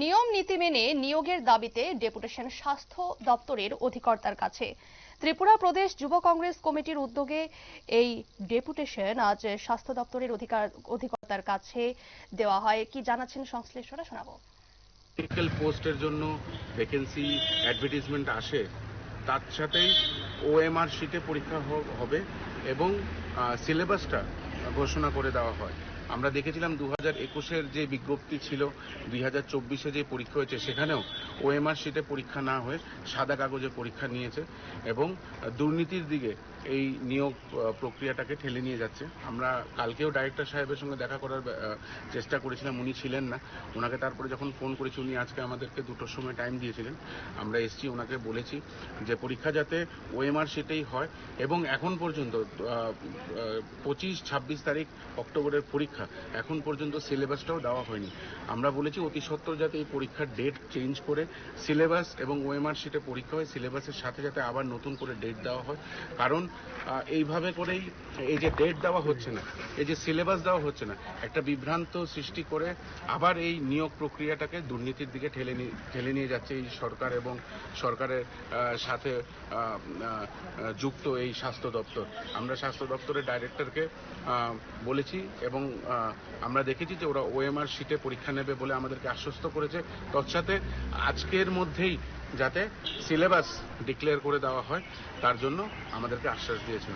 নিয়ম নীতি মেনে নিয়োগের দাবিতে ডেপুটেশন স্বাস্থ্য দপ্তরের অধিকর্তার কাছে। ত্রিপুরা প্রদেশ যুব কংগ্রেস কমিটির উদ্যোগে এই ডেপুটেশন আজ স্বাস্থ্য দপ্তরের অধিকার অধিকর্তার কাছে দেওয়া হয়। কি জানাচ্ছেন সংশ্লিষ্টরা শোনাবো। মেডিকেল পোস্টের জন্য ভ্যাকেন্সি অ্যাডভার্টিজমেন্ট আসে, তার সাথেই ওএমআর শিটে পরীক্ষা হবে এবং সিলেবাসটা ঘোষণা করে দেওয়া হয়। আমরা দেখেছিলাম দু হাজার একুশের যে বিজ্ঞপ্তি ছিল দুই হাজার চব্বিশে যে পরীক্ষা হয়েছে, সেখানেও ওএমআর শিটে পরীক্ষা না হয়ে সাদা কাগজে পরীক্ষা নিয়েছে এবং দুর্নীতির দিকে এই নিয়োগ প্রক্রিয়াটাকে ঠেলে নিয়ে যাচ্ছে। আমরা কালকেও ডাইরেক্টর সাহেবের সঙ্গে দেখা করার চেষ্টা করেছিলাম, উনি ছিলেন না। ওনাকে তারপরে যখন ফোন করেছি, উনি আজকে আমাদেরকে দুটোর সময় টাইম দিয়েছিলেন। আমরা এসছি, ওনাকে বলেছি যে পরীক্ষা যাতে ওএমআর শিটেই হয় এবং এখন পর্যন্ত পঁচিশ, ছাব্বিশ তারিখ অক্টোবরের পরীক্ষা এখন পর্যন্ত সিলেবাসটাও দেওয়া হয়নি। আমরা বলেছি অতি সত্বর যাতে এই পরীক্ষার ডেট চেঞ্জ করে সিলেবাস এবং ওএমআর শিটে পরীক্ষা হয়, সিলেবাসের সাথে যাতে আবার নতুন করে ডেট দেওয়া হয়। কারণ এইভাবে করেই এই যে ডেট দেওয়া হচ্ছে না, এই যে সিলেবাস দেওয়া হচ্ছে না, একটা বিভ্রান্ত সৃষ্টি করে আবার এই নিয়োগ প্রক্রিয়াটাকে দুর্নীতির দিকে ঠেলে নিয়ে ঠেলে নিয়ে যাচ্ছে এই সরকার এবং সরকারের সাথে যুক্ত এই স্বাস্থ্য দপ্তর। আমরা স্বাস্থ্য দপ্তরের ডাইরেক্টরকে বলেছি এবং আমরা দেখেছি যে ওরা ওএমআর শিটে পরীক্ষা নেবে বলে আমাদেরকে আশ্বস্ত করেছে। তৎসাথে আজকের মধ্যেই যাতে সিলেবাস ডিক্লেয়ার করে দেওয়া হয়, তার জন্য আমাদেরকে আশ্বাস দিয়েছেন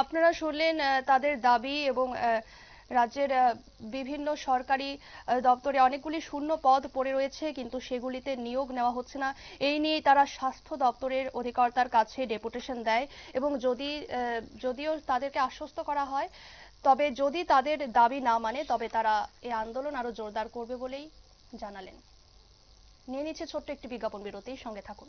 আপনারা শুনলেন তাদের দাবি এবং রাজ্যের বিভিন্ন সরকারি দপ্তরে অনেকগুলি শূন্য পদ পড়ে রয়েছে, কিন্তু সেগুলিতে নিয়োগ নেওয়া হচ্ছে না। এই নিয়ে তারা স্বাস্থ্য দপ্তরের অধিকর্তার কাছে ডেপুটেশন দেয় এবং যদি যদিও তাদেরকে আশ্বস্ত করা হয়, তবে যদি তাদের দাবি না মানে তবে তারা এই আন্দোলন আরও জোরদার করবে বলেই জানালেন। নিয়ে নিচ্ছে ছোট্ট একটি বিজ্ঞাপন বিরতি সঙ্গে থাকুন।